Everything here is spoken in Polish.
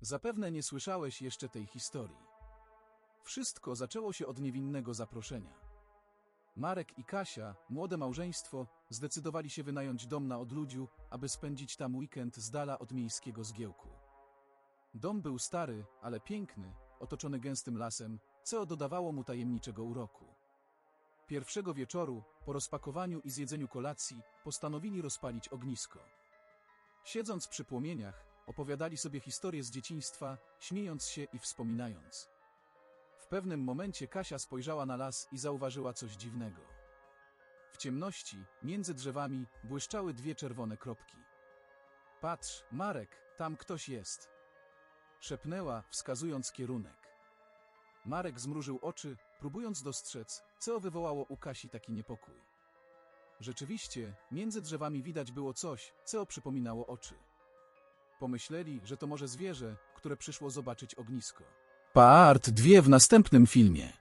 Zapewne nie słyszałeś jeszcze tej historii. Wszystko zaczęło się od niewinnego zaproszenia. Marek i Kasia, młode małżeństwo, zdecydowali się wynająć dom na odludziu, aby spędzić tam weekend z dala od miejskiego zgiełku. Dom był stary, ale piękny, otoczony gęstym lasem, co dodawało mu tajemniczego uroku. Pierwszego wieczoru, po rozpakowaniu i zjedzeniu kolacji, postanowili rozpalić ognisko. Siedząc przy płomieniach, opowiadali sobie historie z dzieciństwa, śmiejąc się i wspominając. W pewnym momencie Kasia spojrzała na las i zauważyła coś dziwnego. W ciemności, między drzewami, błyszczały dwie czerwone kropki. Patrz, Marek, tam ktoś jest. Szepnęła, wskazując kierunek. Marek zmrużył oczy, próbując dostrzec, co wywołało u Kasi taki niepokój. Rzeczywiście, między drzewami widać było coś, co przypominało oczy. Pomyśleli, że to może zwierzę, które przyszło zobaczyć ognisko. Part 2 w następnym filmie.